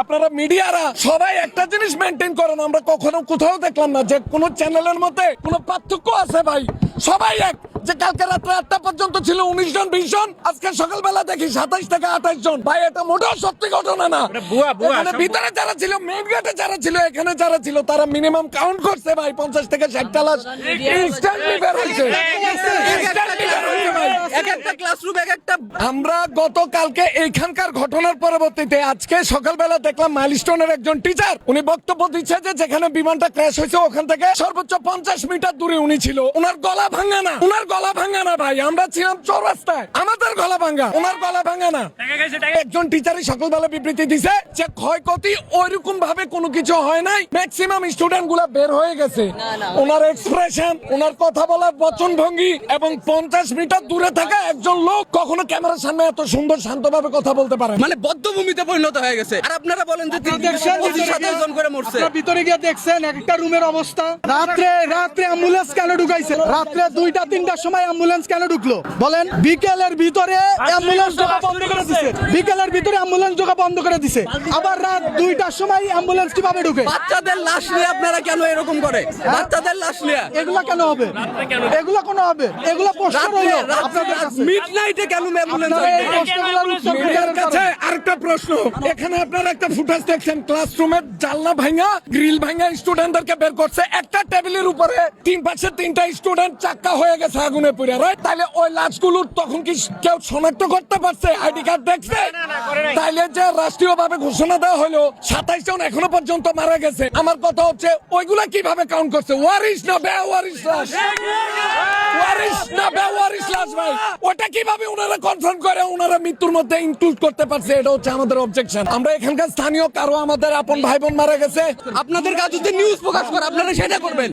আপনারা মিডিয়ারা সবাই একটা জিনিস মেনটেন করেন আমরা কখনো কোথাও দেখলাম না যে কোনো চ্যানেলের মধ্যে কোনো পার্থক্য আছে ভাই। সবাই এক যে কালকে রাত্রে আটটা পর্যন্ত ছিল উনিশ জন বিশ জন আজকে সকালবেলা দেখি সাতাইশ থেকে আঠাইশ জন। ভাই এটা মোটেও সত্যি ঘটনা না। এখানে ভিতরে যারা ছিল মেইন গেটে যারা ছিল এখানে যারা ছিল তারা মিনিমাম কাউন্ট করছে ভাই পঞ্চাশ থেকে ষাটটা লাশ ইনস্ট্যান্টলি বের হয়েছে। একটা ক্লাসরুম এক একটা আমরা গতকালকে এইখানকার ঘটনার পরবর্তীতে আজকে সকালবেলা দেখলাম মাইলস্টোনের একজন টিচার উনি বক্তব্য দিচ্ছে যে যেখানে বিমানটা ক্র্যাশ হয়েছে ওখান থেকে সর্বোচ্চ পঞ্চাশ মিটার দূরে উনি ছিল। ওনার গলা ভাঙা না। ওনার গলা ভাঙা না ভাই আমরা ছিলাম চৌরাস্তায়। আমাদের গলা ভাঙা ওনার গলা ভাঙা না। একজন টিচারই সকালবেলা বিবৃতি দিছে যে ক্ষয়ক্ষতি ওইরকম ভাবে কোনো কিছু হয় নাই। ম্যাক্সিমাম স্টুডেন্টগুলা বের হয়ে গেছে। ওনার এক্সপ্রেশন ওনার কথা বলার বচন ভঙ্গি এবং পঞ্চাশ মিটার দূরে থাকা একজন লোক কখনো ক্যামেরার সামনে এত সুন্দর শান্তভাবে কথা বলতে পারে। মানে বদ্ধভূমিতে পরিণত হয়ে গেছে। আর আপনারা বলেন যে সাতাশ জন করে মরছে। আপনারা ভিতরে গিয়ে দেখছেন একটা রুমের অবস্থা। রাত্রে রাত্রে অ্যাম্বুলেন্স কেন ঢুকাইছে? রাত্রে দুইটা তিনটার সময় অ্যাম্বুলেন্স কেন ঢুকলো? বলেন বিকেলের ভিতরে অ্যাম্বুলেন্স ঢোকা বন্ধ করে দিছে। বিকেলের ভিতরে অ্যাম্বুলেন্স ঢোকা বন্ধ করে দিছে। আবার রাত দুইটার সময় অ্যাম্বুলেন্স কীভাবে ঢুকে? বাচ্চাদের লাশ নিয়ে আপনারা কেন এরকম করে? বাচ্চাদের লাশ নিয়ে। এগুলা কেন হবে? এগুলা কেন হবে? এগুলা পোস্টার হলো আপনাদের কাছে। মিড নাইটে কেন অ্যাম্বুলেন্স আপনারা এই পোস্টারগুলোর উত্তর মিডিয়ার দিতে কাছে আরেকটা প্রশ্ন। এখানে আপনারা একটা ফুটেজ দেখছেন ক্লাসরুমের জানলা ভাঙা গ্রিল ভাঙা স্টুডেন্টদেরকে বের করছে। একটা টেবিলের উপরে তিন পাশে তিনটা স্টুডেন্ট চাক্কা হয়ে গেছে আগুনে পুড়ে রাইট তাহলে ওই লাশগুলোর তখন কি কেউ শনাক্ত করতে পারছে? আইডি কার্ড দেখছে? তাইলে যে রাষ্ট্রীয় ভাবে ঘোষণা দেওয়া হলো সাতাইশ জন এখনও পর্যন্ত মারা গেছে। আমার কথা হচ্ছে ওইগুলা কীভাবে কাউন্ট করছে? ওয়ারিস না বে ওয়ারিস না ভাই ওটা কীভাবে ওনারা কনফার্ম করে? ওনারা মৃত্যুর মধ্যে ইনক্লুড করতে পারছে? এটা হচ্ছে আমাদের অবজেকশন আমরা এখানকার স্থানীয় কারও, আমাদের আপন ভাই বোন মারা গেছে। আপনাদের কাজ হচ্ছে নিউজ প্রকাশ করে, আপনারা সেটা করবেন।